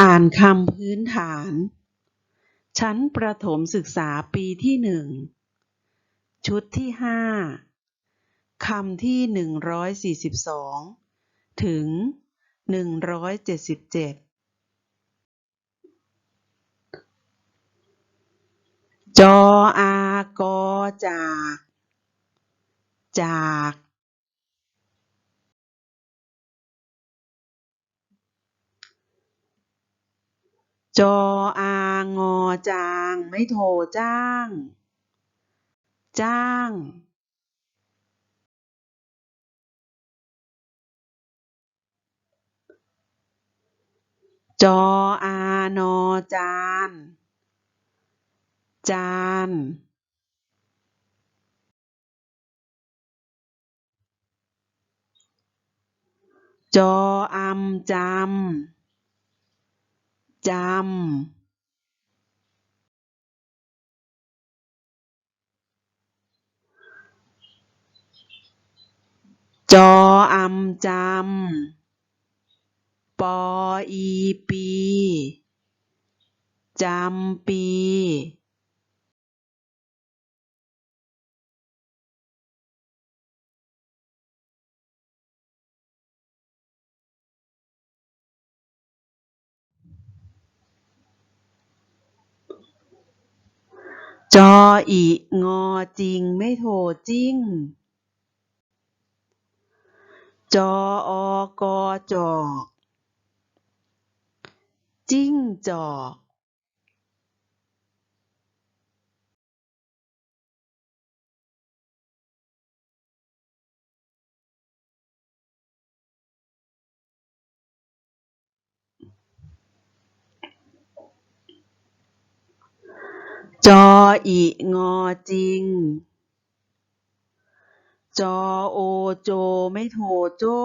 อ่านคำพื้นฐาน ชั้นประถมศึกษาปีที่หนึ่ง ชุดที่ห้าคำที่หนึ่งร้อยสี่สิบสองถึงหนึ่งร้อยเจ็ดสิบเจ็ดจออากอจาก จาก จออางอจาง ไม่โทรจ้าง จ้าง จออานอจาน จาน จออำจำ จำ จออำจำ ปออีปี จำปี จออีงอจริงไม่โทจิ้ง จออกอจอก จิ้งจอก จออีงอจริง จอโอโจไม่โทโจ้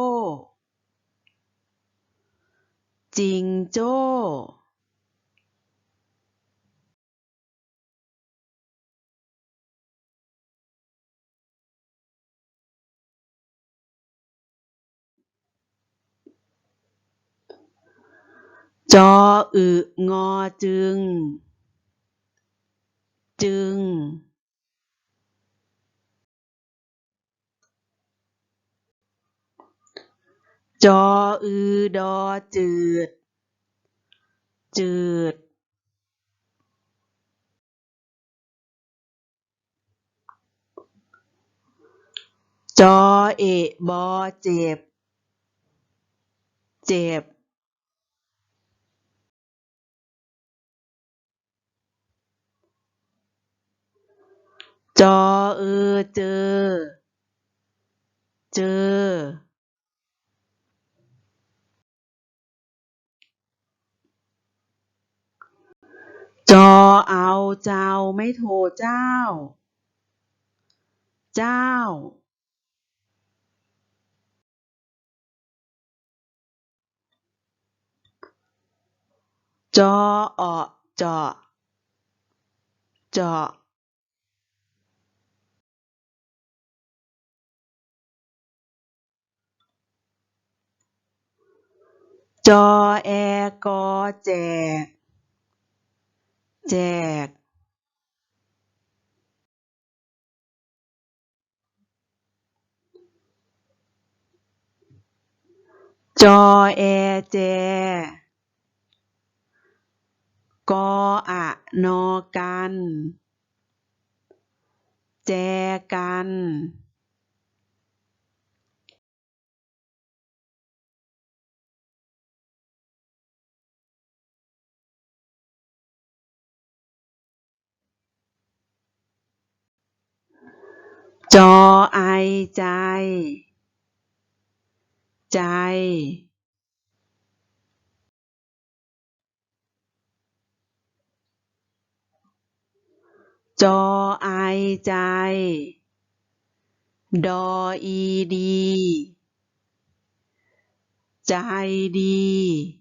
จิงโจ้จออึงอจึง จึง จออือดอจืด จืด จอเอบอเจ็บ เจ็บ จอเออเจอ เจอ จอเอาเจ้าไม่โทรเจ้า เจ้า จอออเจาะเจาะ จอแอกอแจก แจก จอแอแจ กออะนอกัน แจกัน จอไอใจ ใจ จอไอใจ ดออีดี ใจดี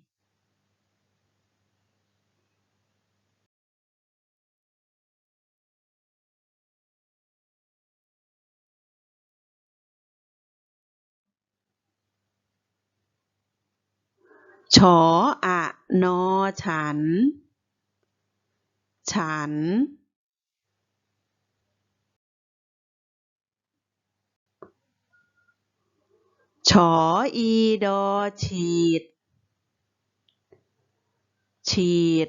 ฉออะนอฉัน ฉัน ฉออีดอฉีด ฉีด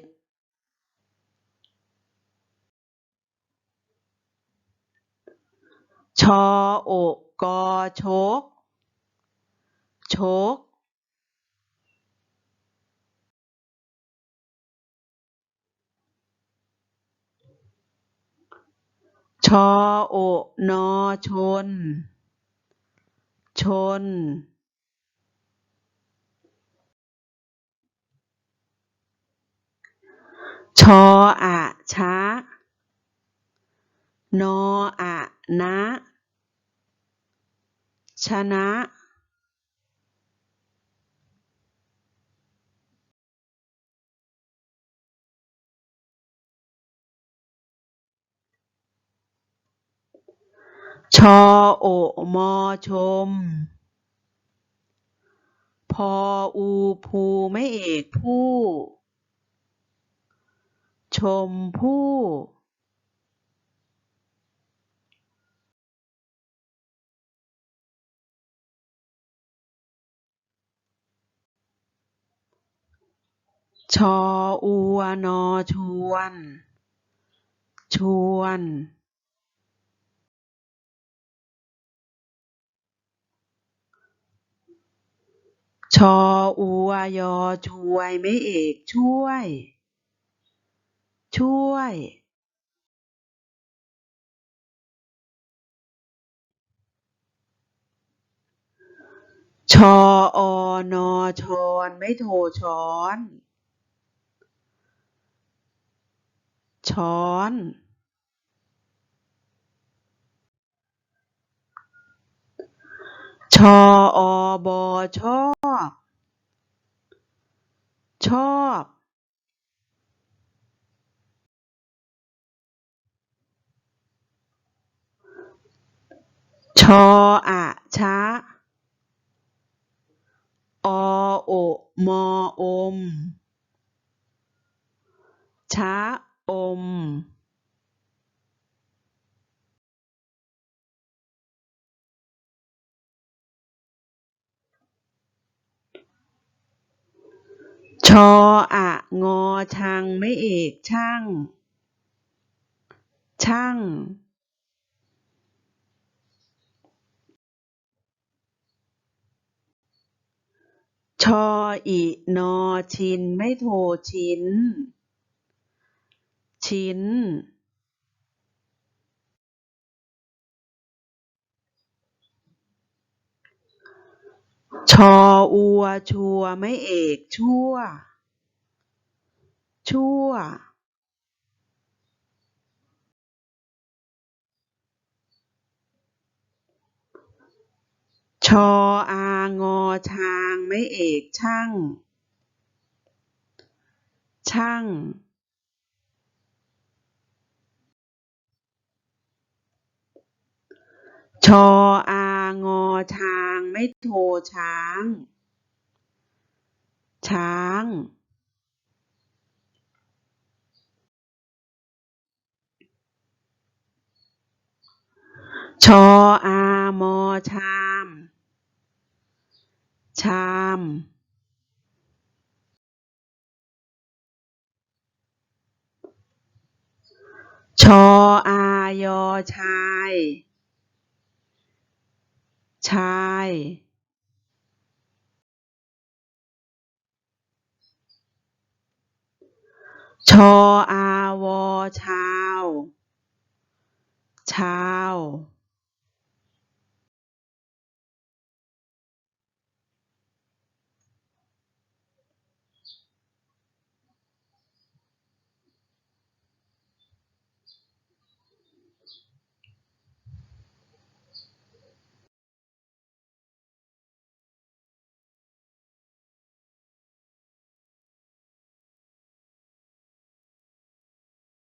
ชออกกอชก ชก ชอโอนอชน ชน ชออะชะนออะนะ ชนะ ชอโอมอชม พออูภูไม่เอกผู้ ชมผู้ชออูวนอชวน ชวน ชออูวยอช่วย ไม่เอก ช่วย ช่วย ชอ อ นอ ชอนไม่โทช้อน ช้อน ชออบอชอบชอบ ชออะชะอโอมออมชะอม ชออะงอชังไม่เอกช่าง ช่างชออีนอชินไม่โทชิ้น ชิ้น ชออัว ชัว ไม่เอก ชั่ว ชั่วชออางอช้างไม่เอกช่าง ช่าง ชออางอช้างไม่โทช้าง ช้าง ชออามอชาม ชามชออายอชาย ชาย ชออาวอชาว ชาว